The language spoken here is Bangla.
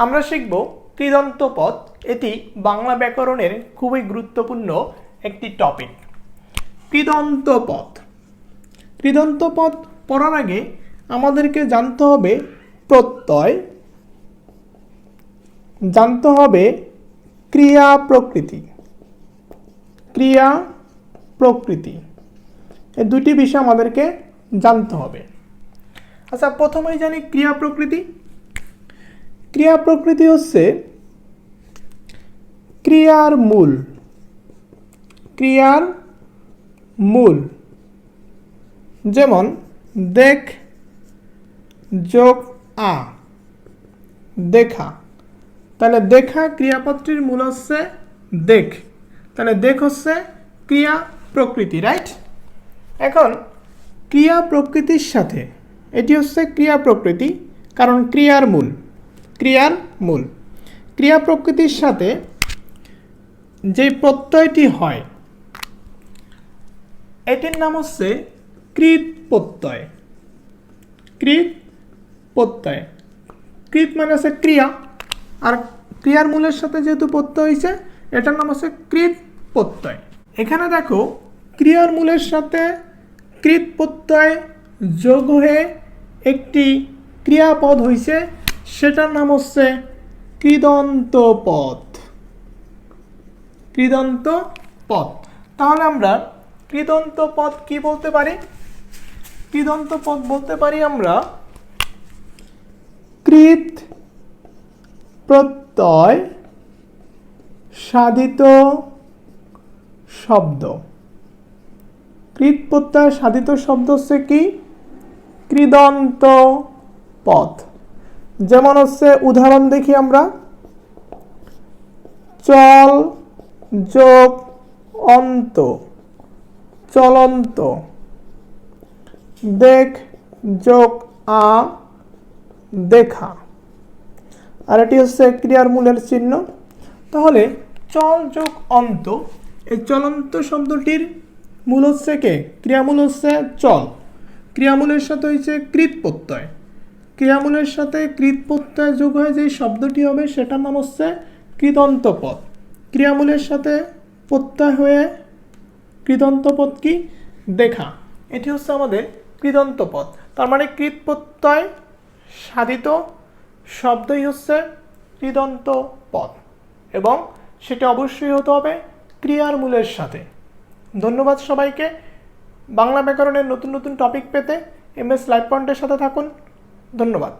আমরা শিখব কৃদন্ত পদ এটি বাংলা ব্যাকরণের খুবই গুরুত্বপূর্ণ একটি টপিক কৃদন্ত পদ কৃদন্ত পদ পড়ার আগে আমাদেরকে জানতে হবে প্রত্যয়, জানতে হবে ক্রিয়া প্রকৃতি। ক্রিয়া প্রকৃতি। এই দুটি বিষয় আমাদেরকে জানতে হবে। আচ্ছা প্রথমেই জানি ক্রিয়া প্রকৃতি। ক্রিয়া প্রকৃতি হচ্ছে ক্রিয়ার মূল। ক্রিয়ার মূল। যেমন, দেখ, যোগ, আ। দেখা। তাহলে দেখা ক্রিয়াপদটির মূল হচ্ছে দেখ। তাহলে দেখ হচ্ছে ক্রিয়া প্রকৃতি, রাইট? এখন, ক্রিয়া প্রকৃতির সাথে, এটি হচ্ছে ক্রিয়া প্রকৃতি, কারণ ক্রিয়ার মূল। ক্রিয়ার মূল। ক্রিয়া প্রকৃতির সাথে যে প্রত্যয়টি হয়, এটির নাম হচ্ছে কৃত প্রত্যয় কৃত প্রত্যয় কৃত মানে হচ্ছে ক্রিয়া। আর ক্রিয়ার মূলের সাথে যেহেতু প্রত্যয় হয়েছে, এটার নাম হচ্ছে কৃত প্রত্যয় এখানে দেখো, ক্রিয়ার মূলের সাথে কৃত প্রত্যয় যোগ হয়ে একটি ক্রিয়াপদ হয়েছে সেটার নাম হচ্ছে কৃদন্ত পদ কৃদন্ত পদ তাহলে আমরা কৃদন্ত পদ কি বলতে পারি? কৃদন্ত পদ বলতে পারি আমরা কৃত প্রত্যয় সাধিত শব্দ। কৃত প্রত্যয় সাধিত শব্দ হচ্ছে কি? কৃদন্ত পদ যেমন হচ্ছে উদাহরণ দেখি আমরা। চল, যোগ, অন্ত, চলন্ত। দেখ, যোগ, আ, দেখা। আর এটি হচ্ছে ক্রিয়ার মূলের চিহ্ন। তাহলে চল, যোগ, অন্ত, এই চলন্ত শব্দটির মূল হচ্ছে কে? ক্রিয়ামূল হচ্ছে চল। ক্রিয়ামূলের সাথে হচ্ছে কৃত প্রত্যয় ক্রিয়ামূলের সাথে কৃত প্রত্যয় যোগ হয়ে যে শব্দটি হবে সেটার নাম হচ্ছে কৃদন্ত পদ ক্রিয়ামূলের সাথে প্রত্যয় হয়ে কৃদন্ত পদ কি? দেখা। এটি হচ্ছে আমাদের কৃদন্ত পদ তার মানে কৃত প্রত্যয় সাধিত শব্দই হচ্ছে কৃদন্ত পদ এবং সেটা অবশ্যই হতে হবে ক্রিয়ার মূলের সাথে। ধন্যবাদ সবাইকে। বাংলা ব্যাকরণের নতুন নতুন টপিক পেতে এম এস লাইভ পয়েন্টের সাথে থাকুন। ধন্যবাদ।